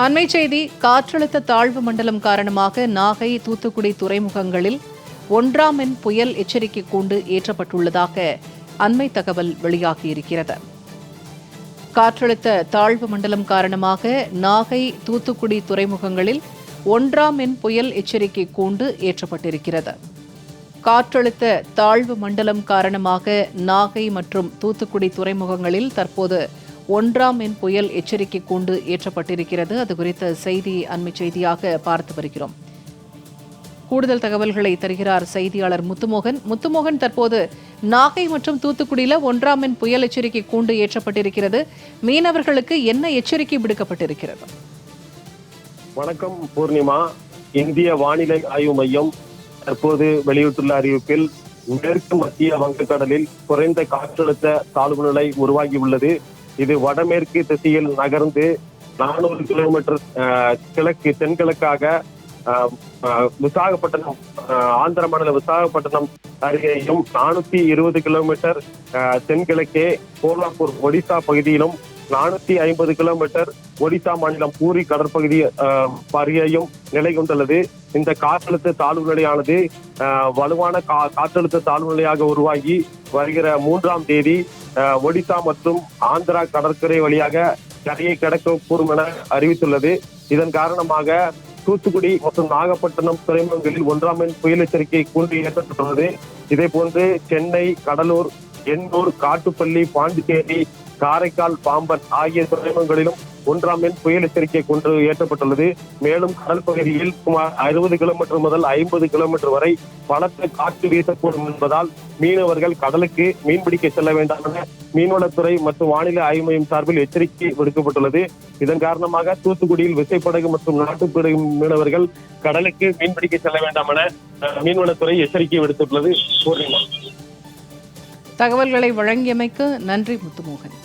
அண்மை செய்தி காற்றழுத்த தாழ்வு மண்டலம் காரணமாக நாகை தூத்துக்குடி துறைமுகங்களில் ஒன்றாம் எண் புயல் எச்சரிக்கை கூண்டு ஏற்றப்பட்டுள்ளதாக அண்மை தகவல் வெளியாகியிருக்கிறது. காற்றழுத்த தாழ்வு மண்டலம் காரணமாக நாகை தூத்துக்குடி துறைமுகங்களில் ஒன்றாம் எண் புயல் எச்சரிக்கை கூண்டு ஏற்றப்பட்டிருக்கிறது. காற்றழுத்த தாழ்வு மண்டலம் காரணமாக நாகை மற்றும் தூத்துக்குடி துறைமுகங்களில் தற்போது ஒன்றாம் மின் புயல் எச்சரிக்கை கூண்டு ஏற்றப்பட்டிருக்கிறது. அது குறித்த செய்தி அண்மை செய்தியாக பார்த்து வருகிறோம். கூடுதல் தகவல்களை தருகிறார் செய்தியாளர் முத்துமோகன். முத்துமோகன் தற்போது நாகை மற்றும் தூத்துக்குடியில் ஒன்றாம் மின் புயல் எச்சரிக்கை கூண்டு ஏற்றப்பட்டிருக்கிறது. மீனவர்களுக்கு என்ன எச்சரிக்கை விடுக்கப்பட்டிருக்கிறது? வணக்கம் பூர்ணிமா. இந்திய வானிலை ஆய்வு மையம் தற்போது வெளியிட்டுள்ள அறிவிப்பில் மேற்கு மத்திய வங்கக்கடலில் குறைந்த காற்றழுத்த தாழ்வு நிலை உருவாகியுள்ளது. இது வடமேற்கு திசையில் நகர்ந்து நானூறு கிலோமீட்டர் கிழக்கு தென்கிழக்காக விசாகப்பட்டினம் ஆந்திர மாநில விசாகப்பட்டினம் அருகேயும் நானூத்தி இருபது கிலோமீட்டர் தென்கிழக்கே கோலாப்பூர் ஒடிசா பகுதியிலும் நானூத்தி ஐம்பது கிலோமீட்டர் ஒடிசா மாநிலம் பூரி கடற்பகுதி பரியையும் நிலை கொண்டுள்ளது. இந்த காற்றழுத்த தாழ்வு நிலையானது வலுவான கா- காற்றழுத்த தாழ்வு நிலையாக உருவாகி வருகிற மூன்றாம் தேதி ஒடிசா மற்றும் ஆந்திரா கடற்கரை வழியாக கரையை கடக்கக்கூடும் என அறிவித்துள்ளது. இதன் காரணமாக தூத்துக்குடி மற்றும் நாகப்பட்டினம் துறைமுகங்களில் ஒன்றாம் எண் புயல் எச்சரிக்கை கூண்டு ஏற்பட்டுள்ளது. இதே போன்று சென்னை கடலூர் எண்ணூர் காட்டுப்பள்ளி பாண்டிச்சேரி காரைக்கால் பாம்பன் ஆகிய துறைமுகங்களிலும் ஒன்றாம் எண் புயல் எச்சரிக்கை கொண்டு ஏற்றப்பட்டுள்ளது. மேலும் கடல் பகுதியில் சுமார் அறுபது கிலோமீட்டர் முதல் ஐம்பது கிலோமீட்டர் வரை பலத்த காற்று வீசக்கூடும் என்பதால் மீனவர்கள் கடலுக்கு மீன்பிடிக்க செல்ல வேண்டாம் என மீன்வளத்துறை மற்றும் வானிலை ஆய்வு மையம் சார்பில் எச்சரிக்கை விடுக்கப்பட்டுள்ளது. இதன் காரணமாக தூத்துக்குடியில் விசைப்படகு மற்றும் நாட்டுப்படகு மீனவர்கள் கடலுக்கு மீன்பிடிக்க செல்ல வேண்டாம் என அஹ், மீன்வளத்துறை எச்சரிக்கை விடுத்துள்ளது. பூர்ணிமா தகவல்களை வழங்கியமைக்கு நன்றி முத்துமோகன்.